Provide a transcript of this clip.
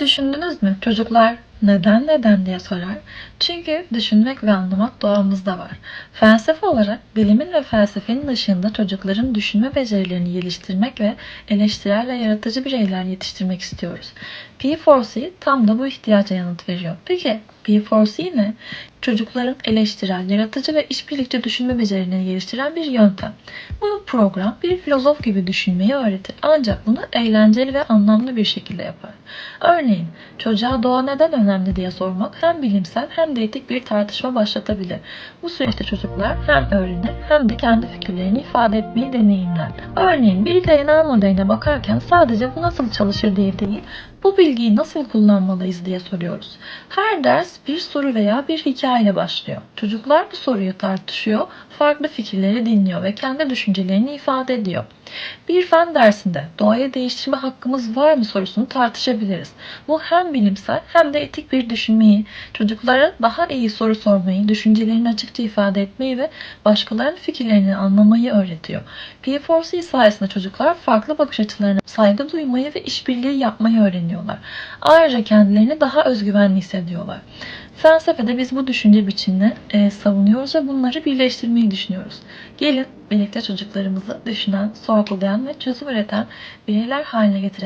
Düşündünüz mü? Çocuklar neden neden diye sorar. Çünkü düşünmek ve anlamak doğamızda var. Felsefe olarak bilimin ve felsefenin ışığında çocukların düşünme becerilerini geliştirmek ve eleştirel ve yaratıcı bireyler yetiştirmek istiyoruz. P4C tam da bu ihtiyaca yanıt veriyor. Peki P4C ne? Çocukların eleştirel, yaratıcı ve işbirlikçi düşünme becerilerini geliştiren bir yöntem. Bu program bir filozof gibi düşünmeyi öğretir. Ancak bunu eğlenceli ve anlamlı bir şekilde yapar. Örneğin çocuğa doğa neden önemli diye sormak hem bilimsel hem de etik bir tartışma başlatabilir. Bu süreçte çocuklar hem öğrenir hem de kendi fikirlerini ifade etmeyi deneyimler. Örneğin bir DNA modeline bakarken sadece bu nasıl çalışır diye değil, bu bilgiyi nasıl kullanmalıyız diye soruyoruz. Her ders bir soru veya bir hikayeyle başlıyor. Çocuklar bu soruyu tartışıyor, farklı fikirleri dinliyor ve kendi düşüncelerini ifade ediyor. Bir fen dersinde doğayı değiştirme hakkımız var mı sorusunu tartışabiliriz. Bu hem bilimsel hem de etik bir düşünmeyi, çocuklara daha iyi soru sormayı, düşüncelerini açıkça ifade etmeyi ve başkalarının fikirlerini anlamayı öğretiyor. P4C sayesinde çocuklar farklı bakış açılarına saygı duymayı ve işbirliği yapmayı öğreniyorlar. Ayrıca kendilerini daha özgüvenli hissediyorlar. Felsefede biz bu düşünce biçimini e, savunuyoruz ve bunları birleştirmeyi düşünüyoruz. Gelin birlikte çocuklarımızı düşünen, sorgulayan ve çözüm üreten bireyler haline getirelim.